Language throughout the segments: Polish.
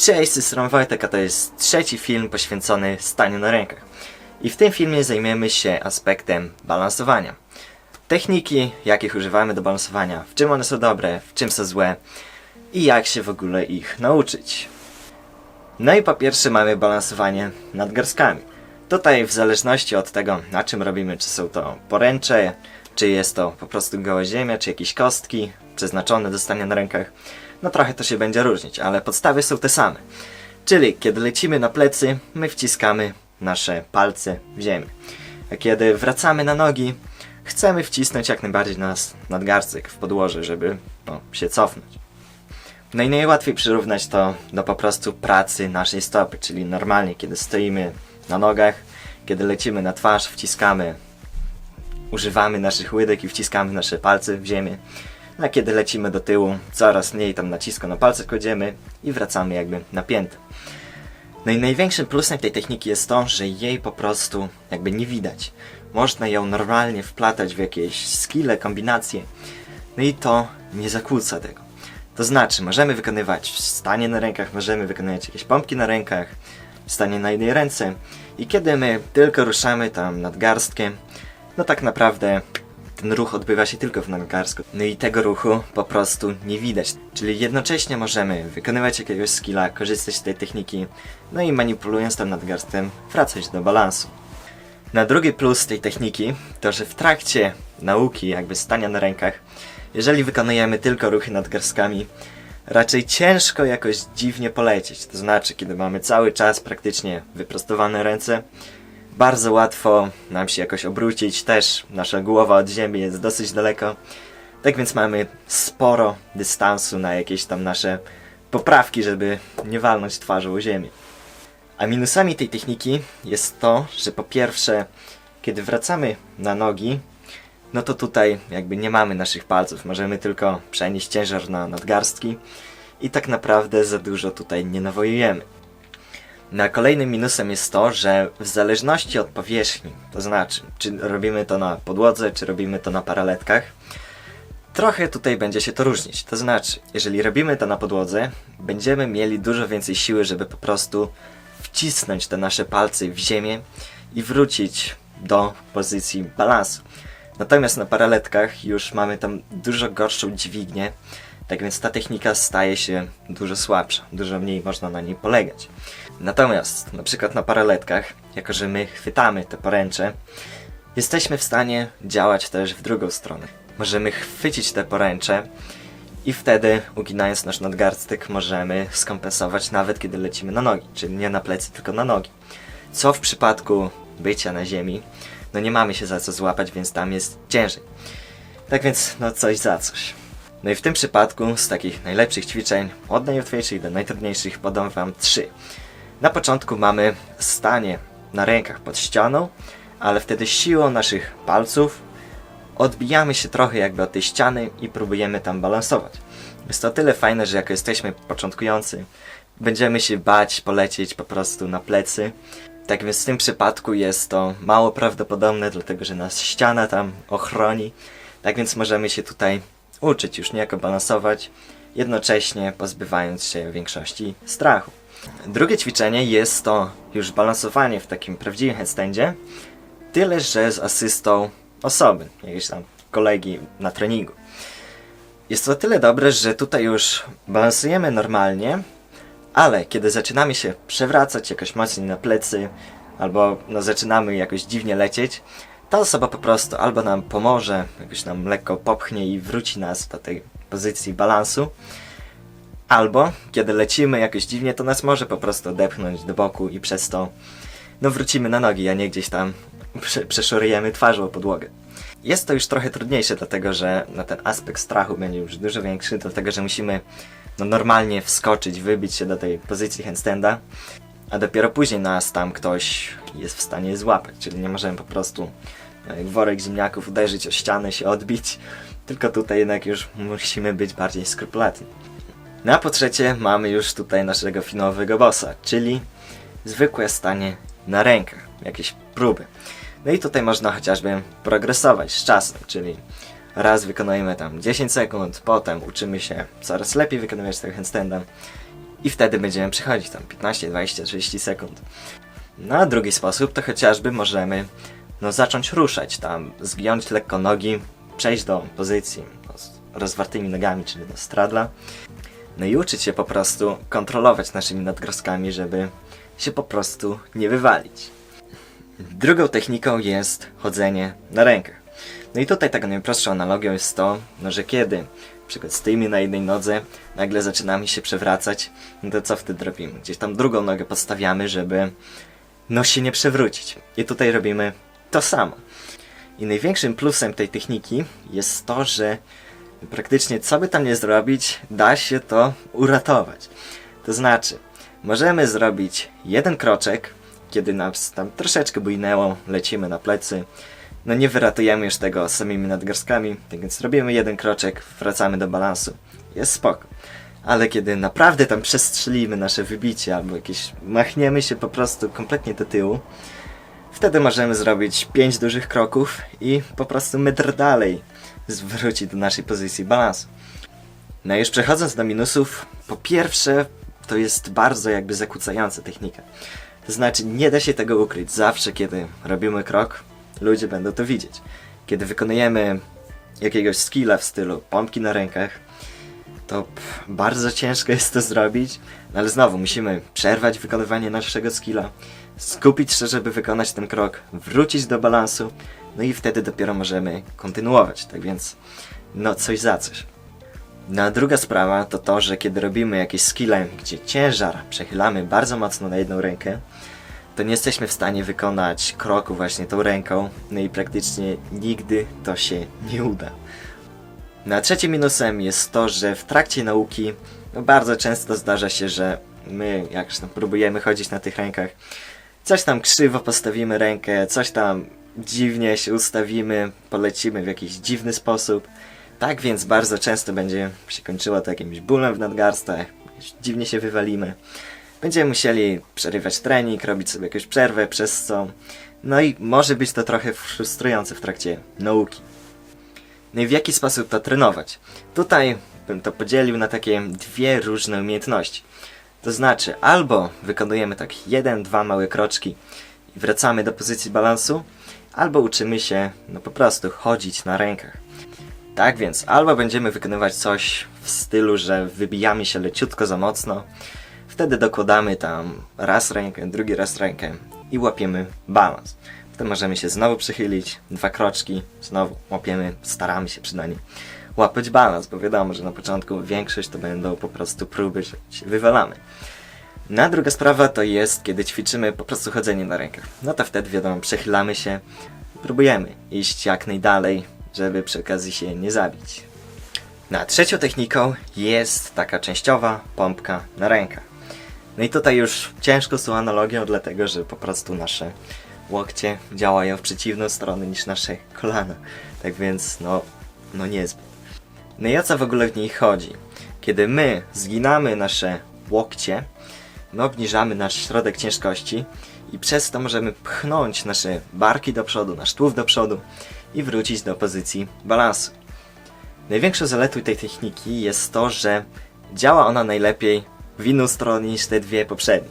Cześć, z strony Wojtek, a to jest trzeci film poświęcony staniu na rękach. I w tym filmie zajmiemy się aspektem balansowania. Techniki, jakich używamy do balansowania, w czym one są dobre, w czym są złe i jak się w ogóle ich nauczyć. No i po pierwsze mamy balansowanie nad garstkami. Tutaj w zależności od tego, na czym robimy, czy są to poręcze, czy jest to po prostu goła ziemia, czy jakieś kostki przeznaczone do stania na rękach, no trochę to się będzie różnić, ale podstawy są te same. Czyli kiedy lecimy na plecy, my wciskamy nasze palce w ziemię. A kiedy wracamy na nogi, chcemy wcisnąć jak najbardziej nas nadgarstek w podłoże, żeby no, się cofnąć. No i najłatwiej przyrównać to do po prostu pracy naszej stopy, czyli normalnie, kiedy stoimy na nogach, kiedy lecimy na twarz, wciskamy, używamy naszych łydek i wciskamy nasze palce w ziemię. A kiedy lecimy do tyłu, coraz mniej tam nacisku na palce kładziemy i wracamy jakby napięte. No i największym plusem tej techniki jest to, że jej po prostu jakby nie widać. Można ją normalnie wplatać w jakieś skille, kombinacje. No i to nie zakłóca tego. To znaczy, możemy wykonywać stanie na rękach, możemy wykonywać jakieś pompki na rękach, stanie na jednej ręce i kiedy my tylko ruszamy tam nadgarstkiem, no tak naprawdę ten ruch odbywa się tylko w nadgarstku. No i tego ruchu po prostu nie widać. Czyli jednocześnie możemy wykonywać jakiegoś skilla, korzystać z tej techniki, no i manipulując tym nadgarstkiem wracać do balansu. Na drugi plus tej techniki to, że w trakcie nauki, jakby stania na rękach, jeżeli wykonujemy tylko ruchy nadgarstkami, raczej ciężko jakoś dziwnie polecieć. To znaczy, kiedy mamy cały czas praktycznie wyprostowane ręce, bardzo łatwo nam się jakoś obrócić, też nasza głowa od ziemi jest dosyć daleko. Tak więc mamy sporo dystansu na jakieś tam nasze poprawki, żeby nie walnąć twarzą o ziemię. A minusami tej techniki jest to, że po pierwsze, kiedy wracamy na nogi, no to tutaj jakby nie mamy naszych palców, możemy tylko przenieść ciężar na nadgarstki i tak naprawdę za dużo tutaj nie nawojujemy. Na kolejnym minusem jest to, że w zależności od powierzchni, to znaczy, czy robimy to na podłodze, czy robimy to na paraletkach, trochę tutaj będzie się to różnić. To znaczy, jeżeli robimy to na podłodze, będziemy mieli dużo więcej siły, żeby po prostu wcisnąć te nasze palce w ziemię i wrócić do pozycji balansu. Natomiast na paraletkach już mamy tam dużo gorszą dźwignię, tak więc ta technika staje się dużo słabsza, dużo mniej można na niej polegać. Natomiast na przykład na paraletkach, jako że my chwytamy te poręcze, jesteśmy w stanie działać też w drugą stronę. Możemy chwycić te poręcze i wtedy, uginając nasz nadgarstek, możemy skompensować nawet kiedy lecimy na nogi, czyli nie na plecy, tylko na nogi. Co w przypadku bycia na ziemi, no nie mamy się za co złapać, więc tam jest ciężej. Tak więc, no coś za coś. No i w tym przypadku z takich najlepszych ćwiczeń, od najłatwiejszych do najtrudniejszych, podam Wam trzy. Na początku mamy stanie na rękach pod ścianą, ale wtedy siłą naszych palców odbijamy się trochę jakby od tej ściany i próbujemy tam balansować. Jest to tyle fajne, że jako jesteśmy początkujący, będziemy się bać polecieć po prostu na plecy. Tak więc w tym przypadku jest to mało prawdopodobne, dlatego że nas ściana tam ochroni. Tak więc możemy się tutaj uczyć już niejako balansować, jednocześnie pozbywając się większości strachu. Drugie ćwiczenie jest to już balansowanie w takim prawdziwym headstandzie, tyle że z asystą osoby, jakiegoś tam kolegi na treningu. Jest to tyle dobre, że tutaj już balansujemy normalnie, ale kiedy zaczynamy się przewracać jakoś mocniej na plecy, albo no, zaczynamy jakoś dziwnie lecieć, ta osoba po prostu albo nam pomoże, jakoś nam lekko popchnie i wróci nas do tej pozycji balansu, albo kiedy lecimy jakoś dziwnie, to nas może po prostu odepchnąć do boku i przez to no wrócimy na nogi, a nie gdzieś tam prze przeszorujemy twarzą o podłogę. Jest to już trochę trudniejsze, dlatego że no, ten aspekt strachu będzie już dużo większy, dlatego że musimy no, normalnie wskoczyć, wybić się do tej pozycji handstanda, a dopiero później nas tam ktoś jest w stanie złapać, czyli nie możemy po prostu jak worek ziemniaków uderzyć o ścianę, się odbić, tylko tutaj jednak już musimy być bardziej skrupulatni. No a po trzecie mamy już tutaj naszego finałowego bossa, czyli zwykłe stanie na rękach, jakieś próby. No i tutaj można chociażby progresować z czasem, czyli raz wykonujemy tam 10 sekund, potem uczymy się coraz lepiej wykonywać tego handstanda i wtedy będziemy przechodzić tam 15, 20, 30 sekund. No a drugi sposób to chociażby możemy no, zacząć ruszać tam, zgiąć lekko nogi, przejść do pozycji no, z rozwartymi nogami, czyli do stradla. No i uczyć się po prostu kontrolować naszymi nadgarstkami, żeby się po prostu nie wywalić. Drugą techniką jest chodzenie na rękach. No i tutaj taką najprostszą analogią jest to, no, że kiedy na przykład stoimy na jednej nodze, nagle zaczynamy się przewracać, no to co wtedy robimy? Gdzieś tam drugą nogę podstawiamy, żeby no się nie przewrócić. I tutaj robimy to samo. I największym plusem tej techniki jest to, że praktycznie co by tam nie zrobić, da się to uratować. To znaczy, możemy zrobić jeden kroczek, kiedy nas tam troszeczkę bujnęło, lecimy na plecy, no nie wyratujemy już tego samymi nadgarstkami, tak więc robimy jeden kroczek, wracamy do balansu. Jest spoko. Ale kiedy naprawdę tam przestrzelimy nasze wybicie albo jakieś machniemy się po prostu kompletnie do tyłu, wtedy możemy zrobić pięć dużych kroków i po prostu metr dalej zwrócić do naszej pozycji balansu. No już przechodząc do minusów, po pierwsze to jest bardzo jakby zakłócająca technika. To znaczy nie da się tego ukryć. Zawsze kiedy robimy krok, ludzie będą to widzieć. Kiedy wykonujemy jakiegoś skilla w stylu pompki na rękach, to bardzo ciężko jest to zrobić, no ale znowu musimy przerwać wykonywanie naszego skilla, skupić się, żeby wykonać ten krok, wrócić do balansu, no i wtedy dopiero możemy kontynuować. Tak więc, no coś za coś. No a druga sprawa to to, że kiedy robimy jakieś skille, gdzie ciężar przechylamy bardzo mocno na jedną rękę, to nie jesteśmy w stanie wykonać kroku właśnie tą ręką, no i praktycznie nigdy to się nie uda. No a trzecim minusem jest to, że w trakcie nauki no bardzo często zdarza się, że my jak już tam próbujemy chodzić na tych rękach, coś tam krzywo postawimy rękę, coś tam dziwnie się ustawimy, polecimy w jakiś dziwny sposób. Tak więc bardzo często będzie się kończyło to jakimś bólem w nadgarstach, dziwnie się wywalimy. Będziemy musieli przerywać trening, robić sobie jakąś przerwę, przez co... No i może być to trochę frustrujące w trakcie nauki. No i w jaki sposób to trenować? Tutaj bym to podzielił na takie dwie różne umiejętności. To znaczy, albo wykonujemy tak jeden, dwa małe kroczki i wracamy do pozycji balansu, albo uczymy się no po prostu chodzić na rękach. Tak więc, albo będziemy wykonywać coś w stylu, że wybijamy się leciutko za mocno, wtedy dokładamy tam raz rękę, drugi raz rękę i łapiemy balans. Potem możemy się znowu przychylić, dwa kroczki, znowu łapiemy, staramy się przynajmniej łapać balans, bo wiadomo, że na początku większość to będą po prostu próby, że się wywalamy. Na druga sprawa to jest, kiedy ćwiczymy po prostu chodzenie na rękach. No to wtedy wiadomo, przechylamy się, próbujemy iść jak najdalej, żeby przy okazji się nie zabić. Na trzecią techniką jest taka częściowa pompka na rękach. No i tutaj już ciężko z tą analogią, dlatego że po prostu nasze łokcie działają w przeciwną stronę niż nasze kolana. Tak więc, no, no niezbyt. No i o co w ogóle w niej chodzi? Kiedy my zginamy nasze łokcie, my obniżamy nasz środek ciężkości i przez to możemy pchnąć nasze barki do przodu, nasz tułów do przodu i wrócić do pozycji balansu. Największą zaletą tej techniki jest to, że działa ona najlepiej w inną stronę niż te dwie poprzednie.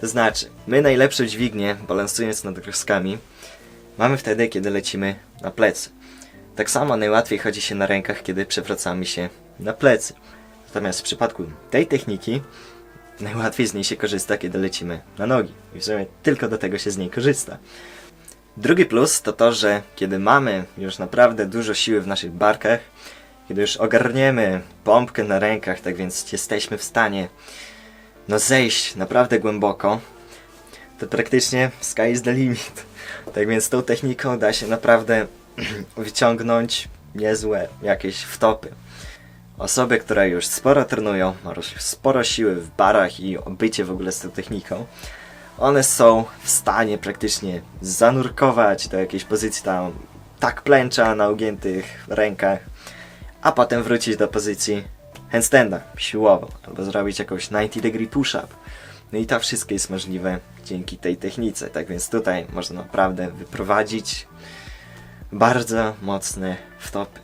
To znaczy, my najlepsze dźwignie, balansując nad kroskami, mamy wtedy, kiedy lecimy na plecy. Tak samo najłatwiej chodzi się na rękach, kiedy przewracamy się na plecy. Natomiast w przypadku tej techniki najłatwiej z niej się korzysta, kiedy lecimy na nogi. I w sumie tylko do tego się z niej korzysta. Drugi plus to to, że kiedy mamy już naprawdę dużo siły w naszych barkach, kiedy już ogarniemy pompkę na rękach, tak więc jesteśmy w stanie no zejść naprawdę głęboko, to praktycznie sky is the limit. Tak więc tą techniką da się naprawdę wyciągnąć niezłe jakieś wtopy. Osoby, które już sporo trenują, mają sporo siły w barach i bycie w ogóle z tą techniką, one są w stanie praktycznie zanurkować do jakiejś pozycji tam tak plęcza na ugiętych rękach, a potem wrócić do pozycji handstanda siłowo, albo zrobić jakąś 90 degree push-up. No i to wszystko jest możliwe dzięki tej technice, tak więc tutaj można naprawdę wyprowadzić bardzo mocne wtopy.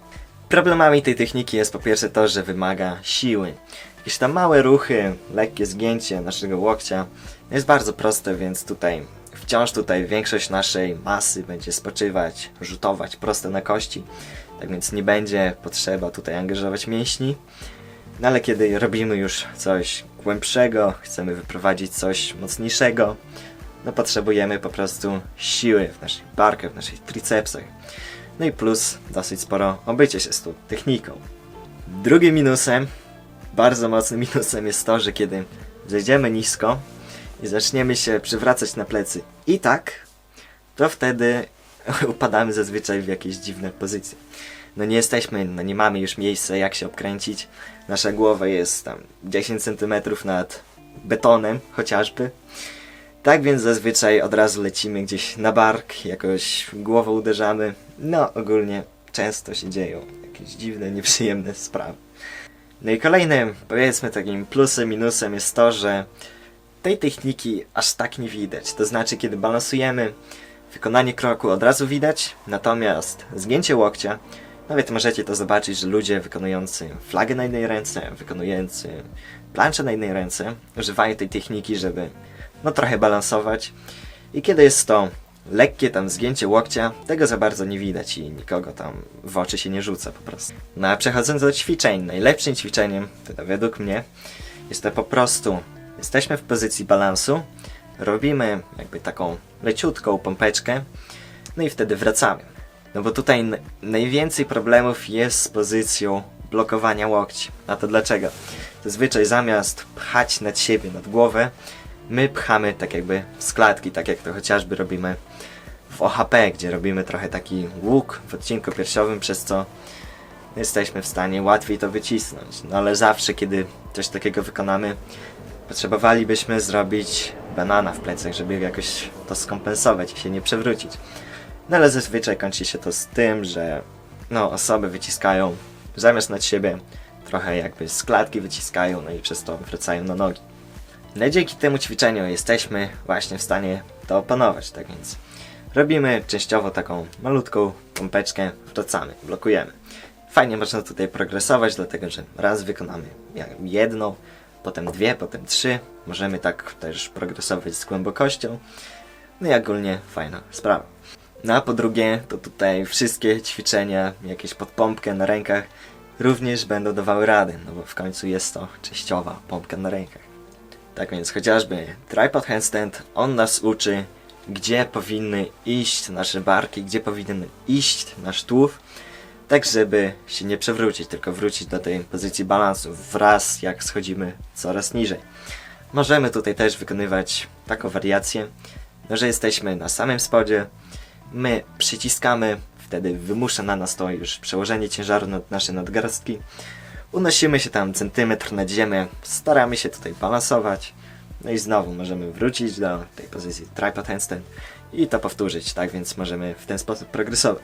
Problemami tej techniki jest po pierwsze to, że wymaga siły. jakieś tam małe ruchy, lekkie zgięcie naszego łokcia jest bardzo proste, więc tutaj wciąż tutaj większość naszej masy będzie spoczywać, rzutować prosto na kości. Tak więc nie będzie potrzeba tutaj angażować mięśni. No ale kiedy robimy już coś głębszego, chcemy wyprowadzić coś mocniejszego, no potrzebujemy po prostu siły w naszych barkach, w naszych tricepsach. No i plus dosyć sporo obycie się z tą techniką. Drugim minusem, bardzo mocnym minusem jest to, że kiedy zejdziemy nisko i zaczniemy się przywracać na plecy i tak, to wtedy upadamy zazwyczaj w jakieś dziwne pozycje. No nie jesteśmy, no nie mamy już miejsca jak się obkręcić. Nasza głowa jest tam 10 cm nad betonem chociażby. Tak więc zazwyczaj od razu lecimy gdzieś na bark, jakoś głową uderzamy. No ogólnie często się dzieją jakieś dziwne, nieprzyjemne sprawy. No i kolejnym, powiedzmy takim plusem, minusem jest to, że tej techniki aż tak nie widać. To znaczy, kiedy balansujemy, wykonanie kroku od razu widać, natomiast zgięcie łokcia, nawet możecie to zobaczyć, że ludzie wykonujący flagę na jednej ręce, wykonujący planszę na jednej ręce, używają tej techniki, żeby no trochę balansować. I kiedy jest to lekkie tam zgięcie łokcia, tego za bardzo nie widać i nikogo tam w oczy się nie rzuca po prostu. No a przechodząc do ćwiczeń, najlepszym ćwiczeniem, według mnie, jest to po prostu jesteśmy w pozycji balansu, robimy jakby taką leciutką pompeczkę, no i wtedy wracamy. No bo tutaj najwięcej problemów jest z pozycją blokowania łokci. A to dlaczego? Zazwyczaj zamiast pchać nad siebie, nad głowę, my pchamy tak jakby z klatki, tak jak to chociażby robimy w OHP, gdzie robimy trochę taki łuk w odcinku piersiowym, przez co jesteśmy w stanie łatwiej to wycisnąć. No ale zawsze, kiedy coś takiego wykonamy, potrzebowalibyśmy zrobić banana w plecach, żeby jakoś to skompensować i się nie przewrócić. No ale zazwyczaj kończy się to z tym, że no, osoby wyciskają zamiast nad siebie, trochę jakby z klatki wyciskają, no i przez to wracają na nogi. No i dzięki temu ćwiczeniu jesteśmy właśnie w stanie to opanować, tak więc robimy częściowo taką malutką pompeczkę, wracamy, blokujemy. Fajnie można tutaj progresować, dlatego że raz wykonamy jedną, potem dwie, potem trzy. Możemy tak też progresować z głębokością. No i ogólnie fajna sprawa. No a po drugie, to tutaj wszystkie ćwiczenia, jakieś pod pompkę na rękach również będą dawały rady, no bo w końcu jest to częściowa pompka na rękach. Tak więc chociażby tripod handstand, on nas uczy, gdzie powinny iść nasze barki, gdzie powinien iść nasz tułów, tak żeby się nie przewrócić, tylko wrócić do tej pozycji balansu wraz jak schodzimy coraz niżej. Możemy tutaj też wykonywać taką wariację, no, że jesteśmy na samym spodzie, my przyciskamy, wtedy wymusza na nas to już przełożenie ciężaru na nasze nadgarstki. Unosimy się tam centymetr nad ziemię, staramy się tutaj balansować. No i znowu możemy wrócić do tej pozycji tripod handstand i to powtórzyć, tak więc możemy w ten sposób progresować.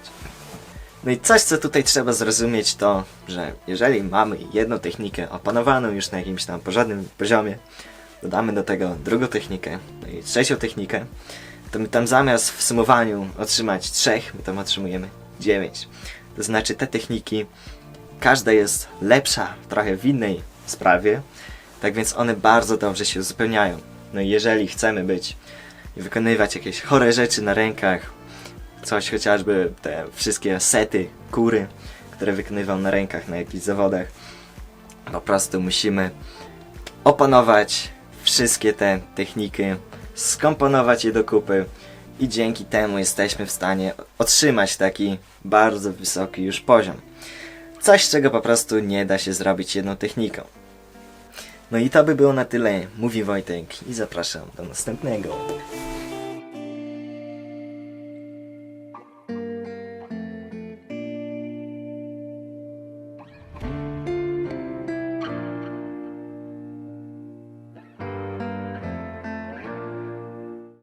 No i coś, co tutaj trzeba zrozumieć, to, że jeżeli mamy jedną technikę opanowaną już na jakimś tam porządnym poziomie, dodamy do tego drugą technikę, no i trzecią technikę, to my tam zamiast w sumowaniu otrzymać trzech, my tam otrzymujemy dziewięć. To znaczy te techniki, każda jest lepsza trochę w innej sprawie, tak więc one bardzo dobrze się uzupełniają. No i jeżeli chcemy być i wykonywać jakieś chore rzeczy na rękach, coś chociażby te wszystkie sety, kury, które wykonywał na rękach na jakichś zawodach, po prostu musimy opanować wszystkie te techniki, skomponować je do kupy i dzięki temu jesteśmy w stanie otrzymać taki bardzo wysoki już poziom. Coś, czego po prostu nie da się zrobić jedną techniką. No i to by było na tyle, mówi Wojtek i zapraszam do następnego.